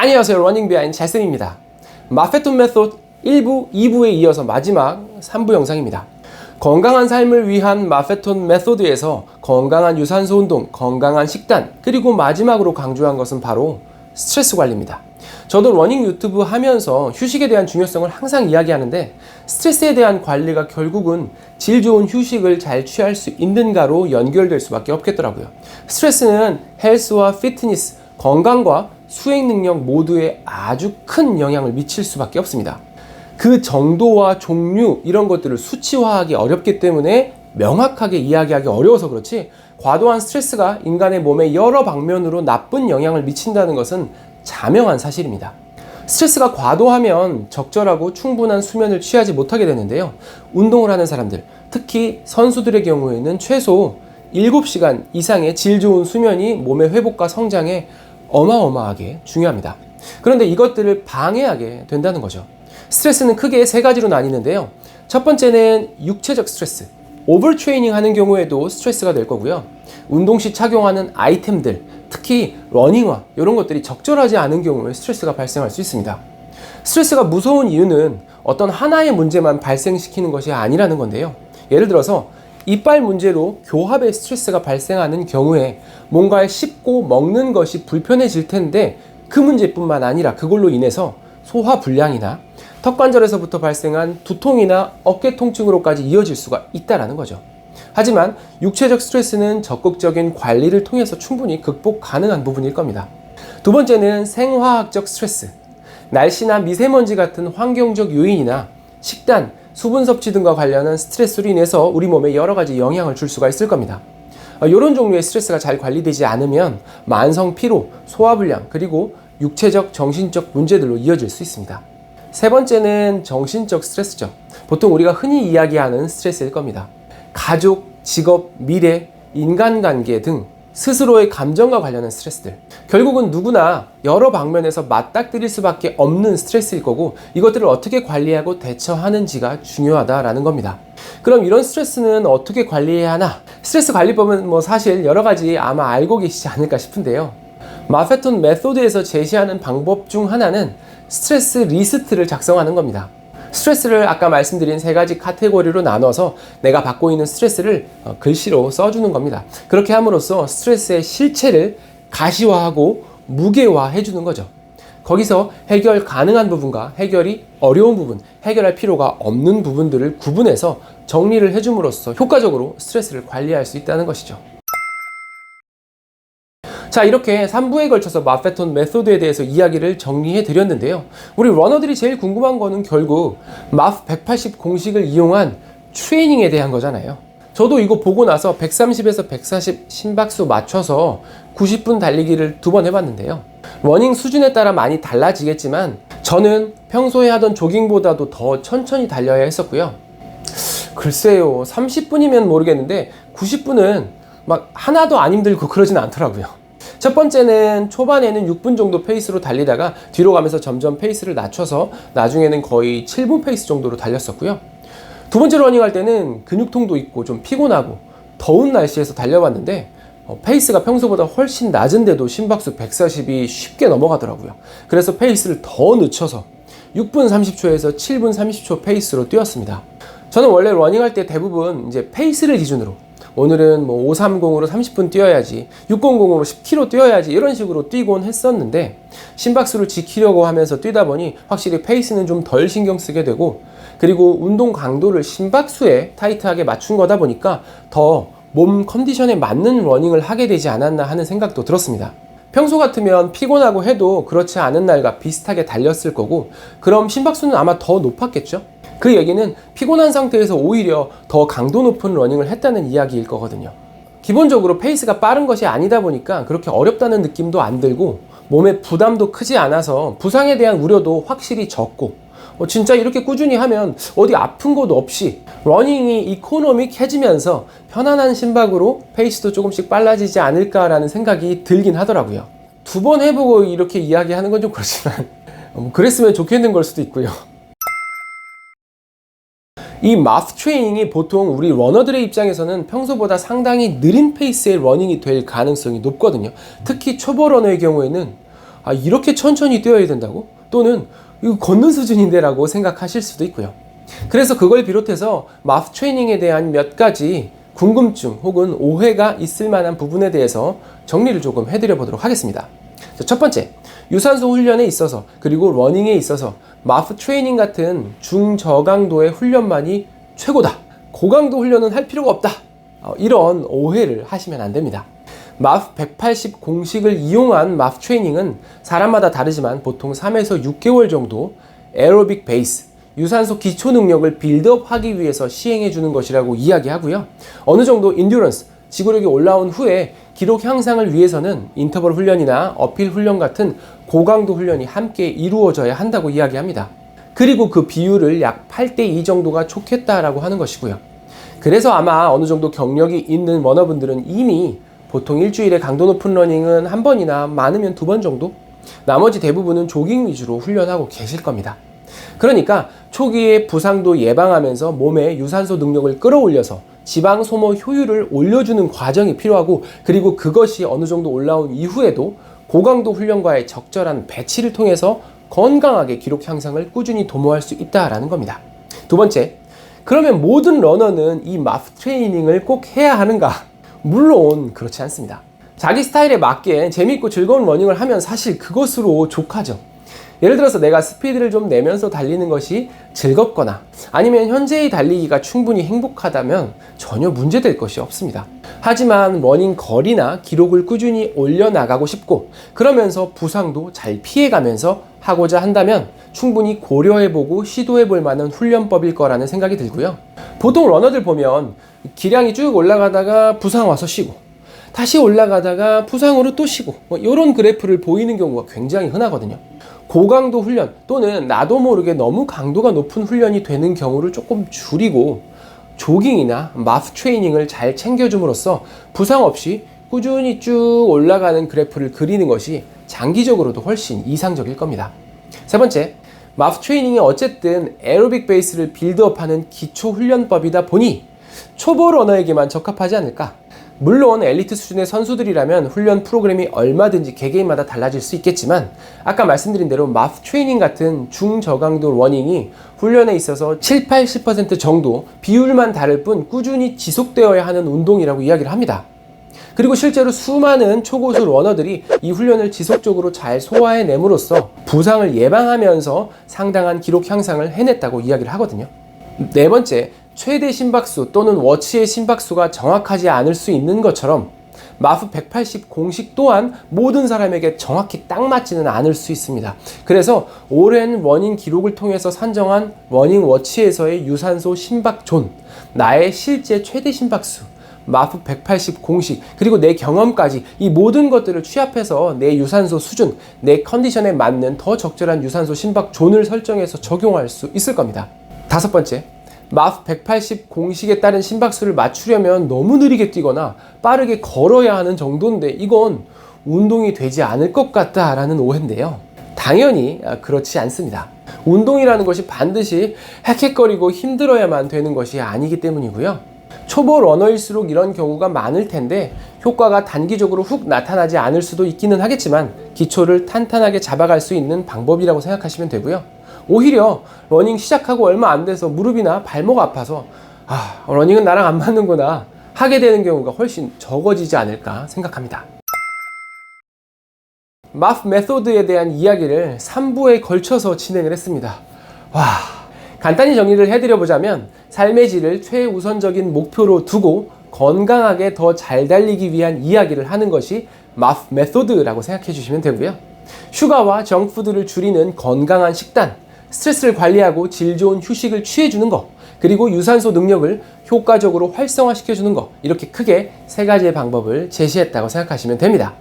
안녕하세요. 러닝 비하인 잘쌤입니다. 마페톤 메소드 1부, 2부에 이어서 마지막 3부 영상입니다. 건강한 삶을 위한 마페톤 메소드에서 건강한 유산소 운동, 건강한 식단, 그리고 마지막으로 강조한 것은 바로 스트레스 관리입니다. 저도 러닝 유튜브 하면서 휴식에 대한 중요성을 항상 이야기하는데 스트레스에 대한 관리가 결국은 질 좋은 휴식을 잘 취할 수 있는가로 연결될 수밖에 없겠더라고요. 스트레스는 헬스와 피트니스, 건강과 수행 능력 모두에 아주 큰 영향을 미칠 수밖에 없습니다. 그 정도와 종류 이런 것들을 수치화하기 어렵기 때문에 명확하게 이야기하기 어려워서 그렇지 과도한 스트레스가 인간의 몸에 여러 방면으로 나쁜 영향을 미친다는 것은 자명한 사실입니다. 스트레스가 과도하면 적절하고 충분한 수면을 취하지 못하게 되는데요. 운동을 하는 사람들, 특히 선수들의 경우에는 최소 7시간 이상의 질 좋은 수면이 몸의 회복과 성장에 어마어마하게 중요합니다. 그런데 이것들을 방해하게 된다는 거죠. 스트레스는 크게 세 가지로 나뉘는데요. 첫 번째는 육체적 스트레스. 오버트레이닝 하는 경우에도 스트레스가 될 거고요. 운동 시 착용하는 아이템들, 특히 러닝화 이런 것들이 적절하지 않은 경우에 스트레스가 발생할 수 있습니다. 스트레스가 무서운 이유는 어떤 하나의 문제만 발생시키는 것이 아니라는 건데요. 예를 들어서 이빨 문제로 교합의 스트레스가 발생하는 경우에 뭔가를 씹고 먹는 것이 불편해질 텐데 그 문제뿐만 아니라 그걸로 인해서 소화 불량이나 턱관절에서부터 발생한 두통이나 어깨 통증으로까지 이어질 수가 있다라는 거죠. 하지만 육체적 스트레스는 적극적인 관리를 통해서 충분히 극복 가능한 부분일 겁니다. 두 번째는 생화학적 스트레스. 날씨나 미세먼지 같은 환경적 요인이나 식단, 수분 섭취 등과 관련한 스트레스로 인해서 우리 몸에 여러 가지 영향을 줄 수가 있을 겁니다. 이런 종류의 스트레스가 잘 관리되지 않으면 만성 피로, 소화불량, 그리고 육체적, 정신적 문제들로 이어질 수 있습니다. 세 번째는 정신적 스트레스죠. 보통 우리가 흔히 이야기하는 스트레스일 겁니다. 가족, 직업, 미래, 인간관계 등 스스로의 감정과 관련한 스트레스들. 결국은 누구나 여러 방면에서 맞닥뜨릴 수밖에 없는 스트레스일 거고 이것들을 어떻게 관리하고 대처하는지가 중요하다라는 겁니다. 그럼 이런 스트레스는 어떻게 관리해야 하나? 스트레스 관리법은 뭐 사실 여러 가지 아마 알고 계시지 않을까 싶은데요. 마페톤 메소드에서 제시하는 방법 중 하나는 스트레스 리스트를 작성하는 겁니다. 스트레스를 아까 말씀드린 세 가지 카테고리로 나눠서 내가 받고 있는 스트레스를 어, 글씨로 써주는 겁니다. 그렇게 함으로써 스트레스의 실체를 가시화하고 무게화해 주는 거죠. 거기서 해결 가능한 부분과 해결이 어려운 부분, 해결할 필요가 없는 부분들을 구분해서 정리를 해줌으로써 효과적으로 스트레스를 관리할 수 있다는 것이죠. 자, 이렇게 3부에 걸쳐서 마페톤 메소드에 대해서 이야기를 정리해 드렸는데요. 우리 러너들이 제일 궁금한 거는 결국 마프 180 공식을 이용한 트레이닝에 대한 거잖아요. 저도 이거 보고 나서 130에서 140 심박수 맞춰서 90분 달리기를 두 번 해봤는데요. 러닝 수준에 따라 많이 달라지겠지만 저는 평소에 하던 조깅보다도 더 천천히 달려야 했었고요. 글쎄요, 30분이면 모르겠는데 90분은 막 하나도 안 힘들고 그러진 않더라고요. 첫 번째는 초반에는 6분 정도 페이스로 달리다가 뒤로 가면서 점점 페이스를 낮춰서 나중에는 거의 7분 페이스 정도로 달렸었고요. 두 번째 러닝 할 때는 근육통도 있고 좀 피곤하고 더운 날씨에서 달려봤는데 어, 페이스가 평소보다 훨씬 낮은데도 심박수 140이 쉽게 넘어가더라고요. 그래서 페이스를 더 늦춰서 6분 30초에서 7분 30초 페이스로 뛰었습니다. 저는 원래 러닝할 때 대부분 이제 페이스를 기준으로 오늘은 뭐 530으로 30분 뛰어야지, 600으로 10km 뛰어야지 이런 식으로 뛰곤 했었는데 심박수를 지키려고 하면서 뛰다 보니 확실히 페이스는 좀 덜 신경 쓰게 되고 그리고 운동 강도를 심박수에 타이트하게 맞춘 거다 보니까 더 몸 컨디션에 맞는 러닝을 하게 되지 않았나 하는 생각도 들었습니다. 평소 같으면 피곤하고 해도 그렇지 않은 날과 비슷하게 달렸을 거고 그럼 심박수는 아마 더 높았겠죠? 그 얘기는 피곤한 상태에서 오히려 더 강도 높은 러닝을 했다는 이야기일 거거든요. 기본적으로 페이스가 빠른 것이 아니다 보니까 그렇게 어렵다는 느낌도 안 들고 몸에 부담도 크지 않아서 부상에 대한 우려도 확실히 적고 어, 진짜 이렇게 꾸준히 하면 어디 아픈 곳 없이 러닝이 이코노믹해지면서 편안한 심박으로 페이스도 조금씩 빨라지지 않을까라는 생각이 들긴 하더라고요. 두 번 해보고 이렇게 이야기하는 건 좀 그렇지만 뭐 그랬으면 좋겠는 걸 수도 있고요. 이 마스 트레이닝이 보통 우리 러너들의 입장에서는 평소보다 상당히 느린 페이스의 러닝이 될 가능성이 높거든요. 특히 초보 러너의 경우에는 아, 이렇게 천천히 뛰어야 된다고? 또는 이거 걷는 수준인데 라고 생각하실 수도 있고요. 그래서 그걸 비롯해서 마프 트레이닝에 대한 몇 가지 궁금증 혹은 오해가 있을 만한 부분에 대해서 정리를 조금 해드려 보도록 하겠습니다. 자, 첫 번째, 유산소 훈련에 있어서 그리고 러닝에 있어서 마프 트레이닝 같은 중저강도의 훈련만이 최고다. 고강도 훈련은 할 필요가 없다. 어, 이런 오해를 하시면 안 됩니다. 마프 180 공식을 이용한 마프 트레이닝은 사람마다 다르지만 보통 3에서 6개월 정도 에어로빅 베이스, 유산소 기초 능력을 빌드업 하기 위해서 시행해 주는 것이라고 이야기하고요. 어느 정도 인듀런스, 지구력이 올라온 후에 기록 향상을 위해서는 인터벌 훈련이나 어필 훈련 같은 고강도 훈련이 함께 이루어져야 한다고 이야기합니다. 그리고 그 비율을 약 8대 2 정도가 좋겠다라고 하는 것이고요. 그래서 아마 어느 정도 경력이 있는 러너분들은 이미 보통 일주일에 강도 높은 러닝은 한 번이나 많으면 두 번 정도? 나머지 대부분은 조깅 위주로 훈련하고 계실 겁니다. 그러니까 초기에 부상도 예방하면서 몸의 유산소 능력을 끌어올려서 지방 소모 효율을 올려주는 과정이 필요하고 그리고 그것이 어느 정도 올라온 이후에도 고강도 훈련과의 적절한 배치를 통해서 건강하게 기록 향상을 꾸준히 도모할 수 있다라는 겁니다. 두 번째, 그러면 모든 러너는 이 마프 트레이닝을 꼭 해야 하는가? 물론 그렇지 않습니다. 자기 스타일에 맞게 재밌고 즐거운 러닝을 하면 사실 그것으로 족하죠. 예를 들어서 내가 스피드를 좀 내면서 달리는 것이 즐겁거나 아니면 현재의 달리기가 충분히 행복하다면 전혀 문제될 것이 없습니다. 하지만 러닝 거리나 기록을 꾸준히 올려나가고 싶고 그러면서 부상도 잘 피해가면서 하고자 한다면 충분히 고려해보고 시도해볼 만한 훈련법일 거라는 생각이 들고요. 보통 러너들 보면 기량이 쭉 올라가다가 부상 와서 쉬고 다시 올라가다가 부상으로 또 쉬고 뭐 이런 그래프를 보이는 경우가 굉장히 흔하거든요. 고강도 훈련 또는 나도 모르게 너무 강도가 높은 훈련이 되는 경우를 조금 줄이고 조깅이나 마프 트레이닝을 잘 챙겨줌으로써 부상 없이 꾸준히 쭉 올라가는 그래프를 그리는 것이 장기적으로도 훨씬 이상적일 겁니다. 세 번째, 마프 트레이닝이 어쨌든 에어로빅 베이스를 빌드업하는 기초 훈련법이다 보니 초보 러너에게만 적합하지 않을까? 물론 엘리트 수준의 선수들이라면 훈련 프로그램이 얼마든지 개개인마다 달라질 수 있겠지만 아까 말씀드린 대로 마프 트레이닝 같은 중저강도 러닝이 훈련에 있어서 7, 80% 정도 비율만 다를 뿐 꾸준히 지속되어야 하는 운동이라고 이야기를 합니다. 그리고 실제로 수많은 초고수 러너들이 이 훈련을 지속적으로 잘 소화해냄으로써 부상을 예방하면서 상당한 기록 향상을 해냈다고 이야기를 하거든요. 네 번째, 최대 심박수 또는 워치의 심박수가 정확하지 않을 수 있는 것처럼 마프 180 공식 또한 모든 사람에게 정확히 딱 맞지는 않을 수 있습니다. 그래서 오랜 러닝 기록을 통해서 산정한 러닝 워치에서의 유산소 심박존, 나의 실제 최대 심박수, 마프 180 공식, 그리고 내 경험까지 이 모든 것들을 취합해서 내 유산소 수준, 내 컨디션에 맞는 더 적절한 유산소 심박존을 설정해서 적용할 수 있을 겁니다. 다섯 번째, 마프 180 공식에 따른 심박수를 맞추려면 너무 느리게 뛰거나 빠르게 걸어야 하는 정도인데 이건 운동이 되지 않을 것 같다라는 오해인데요. 당연히 아, 그렇지 않습니다. 운동이라는 것이 반드시 헥헥거리고 힘들어야만 되는 것이 아니기 때문이고요. 초보 러너일수록 이런 경우가 많을 텐데 효과가 단기적으로 훅 나타나지 않을 수도 있기는 하겠지만 기초를 탄탄하게 잡아갈 수 있는 방법이라고 생각하시면 되고요. 오히려 러닝 시작하고 얼마 안 돼서 무릎이나 발목 아파서 아, 러닝은 나랑 안 맞는구나 하게 되는 경우가 훨씬 적어지지 않을까 생각합니다. 마프 메소드에 대한 이야기를 3부에 걸쳐서 진행을 했습니다. 와, 간단히 정리를 해드려 보자면 삶의 질을 최우선적인 목표로 두고 건강하게 더 잘 달리기 위한 이야기를 하는 것이 마프 메소드라고 생각해 주시면 되고요. 슈가와 정푸드를 줄이는 건강한 식단, 스트레스를 관리하고 질 좋은 휴식을 취해주는 것, 그리고 유산소 능력을 효과적으로 활성화시켜주는 것, 이렇게 크게 세 가지의 방법을 제시했다고 생각하시면 됩니다.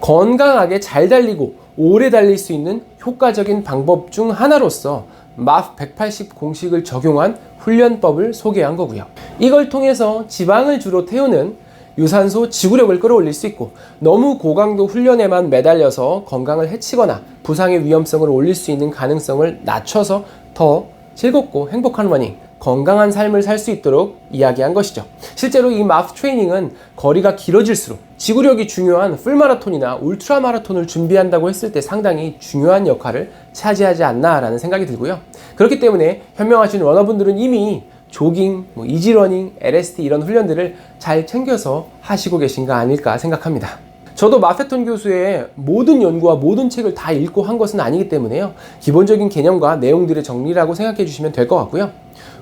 건강하게 잘 달리고 오래 달릴 수 있는 효과적인 방법 중 하나로서 마프 180 공식을 적용한 훈련법을 소개한 거고요. 이걸 통해서 지방을 주로 태우는 유산소 지구력을 끌어올릴 수 있고 너무 고강도 훈련에만 매달려서 건강을 해치거나 부상의 위험성을 올릴 수 있는 가능성을 낮춰서 더 즐겁고 행복한 러닝, 건강한 삶을 살 수 있도록 이야기한 것이죠. 실제로 이 마프 트레이닝은 거리가 길어질수록 지구력이 중요한 풀마라톤이나 울트라 마라톤을 준비한다고 했을 때 상당히 중요한 역할을 차지하지 않나라는 생각이 들고요. 그렇기 때문에 현명하신 러너분들은 이미 조깅, 뭐 이지러닝, LSD 이런 훈련들을 잘 챙겨서 하시고 계신 거 아닐까 생각합니다. 저도 마페톤 교수의 모든 연구와 모든 책을 다 읽고 한 것은 아니기 때문에요. 기본적인 개념과 내용들의 정리라고 생각해 주시면 될 것 같고요.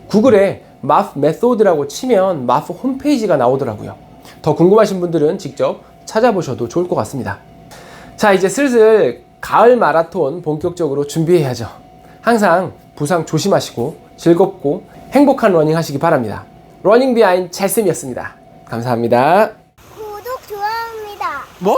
구글에 마프 메소드라고 치면 마프 홈페이지가 나오더라고요. 더 궁금하신 분들은 직접 찾아보셔도 좋을 것 같습니다. 자, 이제 슬슬 가을 마라톤 본격적으로 준비해야죠. 항상 부상 조심하시고 즐겁고 행복한 러닝 하시기 바랍니다. 러닝 비하인 찰쌤이었습니다. 감사합니다. 뭐?